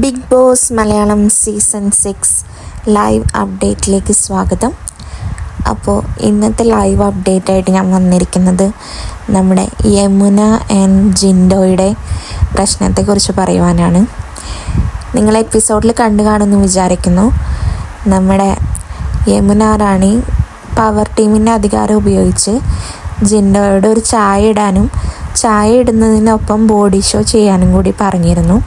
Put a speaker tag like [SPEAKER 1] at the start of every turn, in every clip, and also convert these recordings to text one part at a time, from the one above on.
[SPEAKER 1] Bigg Boss Malayalam season six live അപ്ഡേറ്റിലേക്ക് സ്വാഗതം. അപ്പോൾ ഇന്നത്തെ ലൈവ് അപ്ഡേറ്റ് ആയിട്ട് ഞാൻ വന്നിരിക്കുന്നത് നമ്മുടെ യമുന ആൻഡ് ജിൻഡോയുടെ പ്രശ്നത്തെക്കുറിച്ച് പറയുവാനാണ്. നിങ്ങൾ എപ്പിസോഡിൽ കണ്ടു കാണുമെന്ന് വിചാരിക്കുന്നു. നമ്മുടെ യമുന റാണി പവർ ടീമിന്റെ അധികാരം ഉപയോഗിച്ച് ജിൻഡോയോട് ഒരു ചായ ഇടാനും ചായ ഇടുന്നതിനൊപ്പം ബോഡി ഷോ ചെയ്യാനും കൂടി പറഞ്ഞിരുന്നു.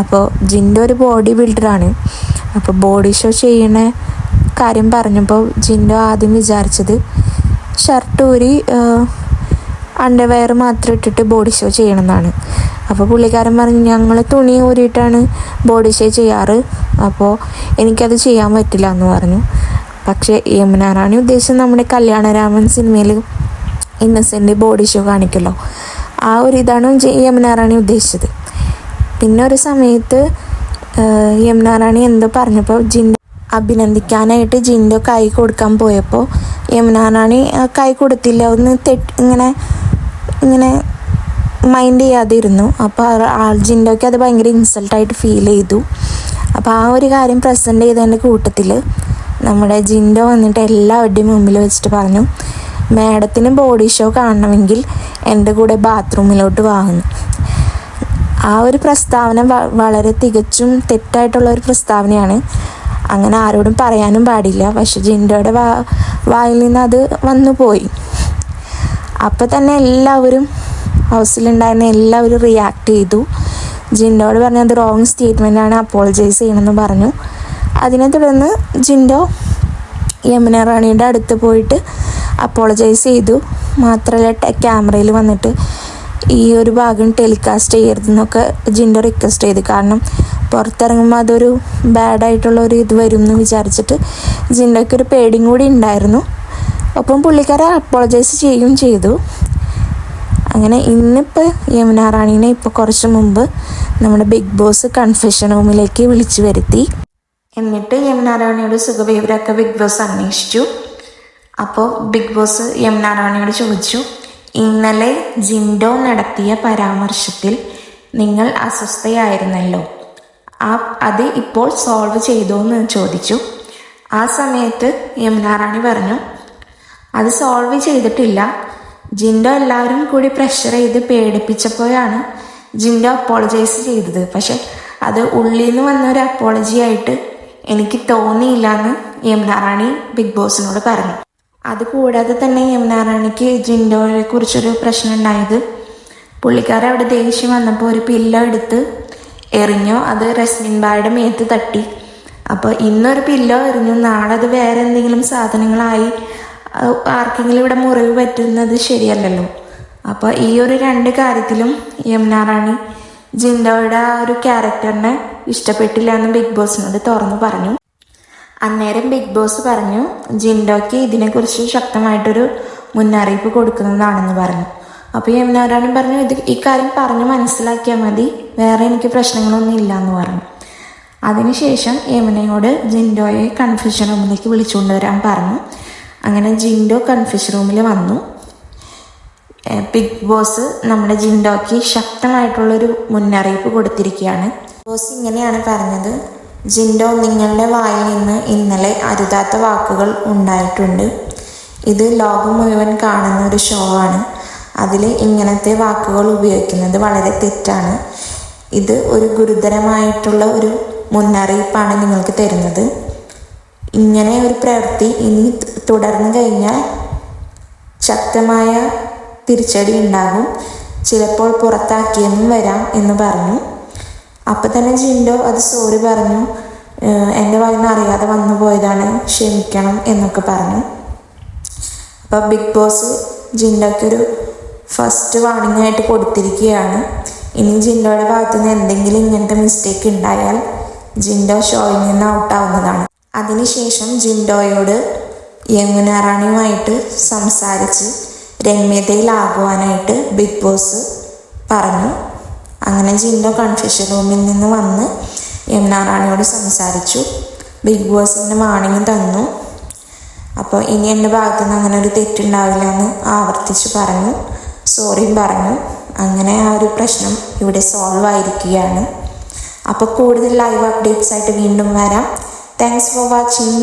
[SPEAKER 1] അപ്പോൾ ജിന്റെ ഒരു ബോഡി ബിൽഡറാണ് അപ്പോൾ ബോഡി ഷോ ചെയ്യണ കാര്യം പറഞ്ഞപ്പോൾ ജിന്റെ ആദ്യം വിചാരിച്ചത് ഷർട്ട് ഊരി അണ്ടർവെയർ മാത്രം ഇട്ടിട്ട് ബോഡി ഷോ ചെയ്യണമെന്നാണ് അപ്പോൾ പുള്ളിക്കാരൻ പറഞ്ഞു ഞങ്ങൾ തുണി ഊരിയിട്ടാണ് ബോഡി ഷോ ചെയ്യാറ്. അപ്പോൾ എനിക്കത് ചെയ്യാൻ പറ്റില്ല എന്ന് പറഞ്ഞു. പക്ഷേ യമുനാറാണി ഉദ്ദേശം നമ്മുടെ കല്യാണരാമൻ സിനിമയിൽ ഇന്നസെന്റ് ബോഡി ഷോ കാണിക്കല്ലോ. ആ ഒരു ഇതാണ് യമുനാറാണി യമുന റാണി ഉദ്ദേശിച്ചത്. പിന്നെ ഒരു സമയത്ത് യമുനാറാണി റാണി എന്തോ പറഞ്ഞപ്പോൾ ജിൻഡോ അഭിനന്ദിക്കാനായിട്ട് ജിൻഡോ കൈ കൊടുക്കാൻ പോയപ്പോൾ യമുനാറാണി കൈ കൊടുത്തില്ല ഒന്ന് തെറ്റ് ഇങ്ങനെ ഇങ്ങനെ മൈൻഡ് ചെയ്യാതിരുന്നു. അപ്പോൾ ആൾ ജിൻഡോയ്ക്ക് അത് ഭയങ്കര ഇൻസൾട്ടായിട്ട് ഫീൽ ചെയ്തു. അപ്പോൾ ആ ഒരു കാര്യം പ്രസന്റ് ചെയ്തതിന്റെ കൂട്ടത്തിൽ നമ്മുടെ ജിൻഡോ വന്നിട്ട് എല്ലാവരുടെയും മുമ്പിൽ വെച്ചിട്ട് പറഞ്ഞു മാഡത്തിന് ബോഡി ഷോ കാണണമെങ്കിൽ എന്റെ കൂടെ ബാത്റൂമിലോട്ട് വാങ്ങുന്നു ആ ഒരു പ്രസ്താവന വളരെ തികച്ചും തെറ്റായിട്ടുള്ള ഒരു പ്രസ്താവനയാണ്. അങ്ങനെ ആരോടും പറയാനും പാടില്ല. പക്ഷെ ജിൻഡോയുടെ വാ വായിൽ നിന്ന് അത് വന്നു പോയി. അപ്പോൾ തന്നെ എല്ലാവരും ഹൗസിലുണ്ടായിരുന്ന എല്ലാവരും റിയാക്ട് ചെയ്തു. ജിൻഡോട് പറഞ്ഞത് റോങ് സ്റ്റേറ്റ്മെന്റ് ആണ് അപ്പോളജൈസ് ചെയ്യണമെന്ന് പറഞ്ഞു. അതിനെ തുടർന്ന് ജിൻഡോ യമുന റാണിയുടെ അടുത്ത് പോയിട്ട് അപ്പോളജൈസ് ചെയ്തു. മാത്രമല്ല ക്യാമറയിൽ വന്നിട്ട് ഈ ഒരു ഭാഗം ടെലികാസ്റ്റ് ചെയ്യരുതെന്നൊക്കെ ജിൻഡോ റിക്വസ്റ്റ് ചെയ്ത്. കാരണം പുറത്തിറങ്ങുമ്പോൾ അതൊരു ബാഡായിട്ടുള്ള ഒരു ഇത് വരും എന്ന് വിചാരിച്ചിട്ട് ജിൻഡോയ്ക്ക് ഒരു പേടിയും കൂടി ഉണ്ടായിരുന്നു. ഒപ്പം പുള്ളിക്കാരെ അപ്പോളജൈസ് ചെയ്യുകയും ചെയ്തു. അങ്ങനെ ഇന്നിപ്പോൾ യമുന റാണീനെ ഇപ്പോൾ കുറച്ച് മുമ്പ് നമ്മുടെ ബിഗ് ബോസ് കൺഫെഷൻ റൂമിലേക്ക് വിളിച്ചു വരുത്തി. എന്നിട്ട് യമുന റാണിയുടെ സുഖവിവരമൊക്കെ ബിഗ് ബോസ് അന്വേഷിച്ചു. അപ്പോൾ ബിഗ് ബോസ് യമുന റാണിയോട് ചോദിച്ചു ഇന്നലെ ജിൻഡോ നടത്തിയ പരാമർശത്തിൽ നിങ്ങൾ അസ്വസ്ഥയായിരുന്നല്ലോ. ആ അത് ഇപ്പോൾ സോൾവ് ചെയ്തോ എന്ന് ചോദിച്ചു. ആ സമയത്ത് യമുന റാണി പറഞ്ഞു അത് സോൾവ് ചെയ്തിട്ടില്ല. ജിൻഡോ എല്ലാവരും കൂടി പ്രഷർ ചെയ്ത് പേടിപ്പിച്ചപ്പോഴാണ് ജിൻഡോ അപ്പോളജൈസ് ചെയ്തത്. പക്ഷെ അത് ഉള്ളിൽ നിന്ന് വന്ന ഒരു അപ്പോളജി ആയിട്ട് എനിക്ക് തോന്നിയില്ല എന്ന് യമുന റാണി ബിഗ് ബോസിനോട് പറഞ്ഞു. അതുകൂടാതെ തന്നെ യമുനാറാണിക്ക് ജിൻഡോയെ കുറിച്ചൊരു പ്രശ്നം ഉണ്ടായത് പുള്ളിക്കാരൻ അവിടെ ദേഷ്യം വന്നപ്പോൾ ഒരു പില്ലോ എടുത്ത് എറിഞ്ഞു. അത് റസ്മിൻ ബായുടെ മേത്ത് തട്ടി. അപ്പോൾ ഇന്നൊരു പില്ലോ എറിഞ്ഞു. നാളെ അത് വേറെ എന്തെങ്കിലും സാധനങ്ങളായി ആർക്കെങ്കിലും ഇവിടെ മുറിവ് പറ്റുന്നത് ശരിയല്ലല്ലോ. അപ്പോൾ ഈ ഒരു രണ്ട് കാര്യത്തിലും യമുന റാണി ജിൻഡോയുടെ ആ ഒരു ക്യാരക്ടറിനെ ഇഷ്ടപ്പെട്ടില്ല എന്ന് ബിഗ് ബോസിനോട് തുറന്നു പറഞ്ഞു. അന്നേരം ബിഗ് ബോസ് പറഞ്ഞു ജിൻഡോയ്ക്ക് ഇതിനെക്കുറിച്ച് ശക്തമായിട്ടൊരു മുന്നറിയിപ്പ് കൊടുക്കുന്നതാണെന്ന് പറഞ്ഞു. അപ്പോൾ യമുനാരാണി പറഞ്ഞു ഇത് ഈ കാര്യം പറഞ്ഞു മനസ്സിലാക്കിയാൽ മതി. വേറെ എനിക്ക് പ്രശ്നങ്ങളൊന്നും ഇല്ല എന്ന് പറഞ്ഞു. അതിനുശേഷം യമുനയോട് ജിൻഡോയെ കൺഫ്യൂഷൻ റൂമിലേക്ക് വിളിച്ചുകൊണ്ടുവരാൻ പറഞ്ഞു. അങ്ങനെ ജിൻഡോ കൺഫ്യൂഷൻ റൂമിൽ വന്നു. ബിഗ് ബോസ് നമ്മുടെ ജിൻഡോയ്ക്ക് ശക്തമായിട്ടുള്ളൊരു മുന്നറിയിപ്പ് കൊടുത്തിരിക്കുകയാണ്. ബോസ് ഇങ്ങനെയാണ് പറഞ്ഞത്. ജിൻഡോ നിങ്ങളുടെ വായിൽ നിന്ന് ഇന്നലെ അരുതാത്ത വാക്കുകൾ ഉണ്ടായിട്ടുണ്ട്. ഇത് ലോകം മുഴുവൻ കാണുന്ന ഒരു ഷോ ആണ്. അതിൽ ഇങ്ങനത്തെ വാക്കുകൾ ഉപയോഗിക്കുന്നത് വളരെ തെറ്റാണ്. ഇത് ഒരു ഗുരുതരമായിട്ടുള്ള ഒരു മുന്നറിയിപ്പാണ് നിങ്ങൾക്ക് തരുന്നത്. ഇങ്ങനെ ഒരു പ്രവൃത്തി ഇനി തുടർന്നു കഴിഞ്ഞാൽ ശക്തമായ തിരിച്ചടി ഉണ്ടാകും. ചിലപ്പോൾ പുറത്താക്കിയെന്നും വരാം എന്ന് പറഞ്ഞു. അപ്പം തന്നെ ജിൻഡോ അത് സോറി പറഞ്ഞു. എന്റെ വായിൽ അറിയാതെ വന്നു പോയതാണ്. ക്ഷമിക്കണം എന്നൊക്കെ പറഞ്ഞു. അപ്പോൾ ബിഗ് ബോസ് ജിൻഡോയ്ക്കൊരു ഫസ്റ്റ് വാണിംഗ് ആയിട്ട് കൊടുത്തിരിക്കുകയാണ്. ഇനി ജിൻഡോയുടെ ഭാഗത്തു നിന്ന് എന്തെങ്കിലും ഇങ്ങനത്തെ മിസ്റ്റേക്ക് ഉണ്ടായാൽ ജിൻഡോ ഷോയിൽ നിന്ന് ഔട്ടാവുന്നതാണ് അതിനുശേഷം ജിൻഡോയോട് യമുന റാണിയുമായിട്ട് സംസാരിച്ച് രമ്യതയിലാകുവാനായിട്ട് ബിഗ് ബോസ് പറഞ്ഞു. അങ്ങനെ ജിൻഡോ കൺഫ്യൂഷൻ റൂമിൽ നിന്ന് വന്ന് യമുന റാണിയോട് സംസാരിച്ചു. ബിഗ് ബോസിന്റെ വാണിംഗ് തന്നു. അപ്പോൾ ഇനി എന്റെ ഭാഗത്തു നിന്ന് അങ്ങനെ ഒരു തെറ്റുണ്ടാവില്ല എന്ന് ആവർത്തിച്ച് പറഞ്ഞു. സോറിയും പറഞ്ഞു. അങ്ങനെ ആ ഒരു പ്രശ്നം ഇവിടെ സോൾവ് ആയിരിക്കുകയാണ്. അപ്പോൾ കൂടുതൽ ലൈവ് അപ്ഡേറ്റ്സ് ആയിട്ട് വീണ്ടും വരാം. Thanks for watching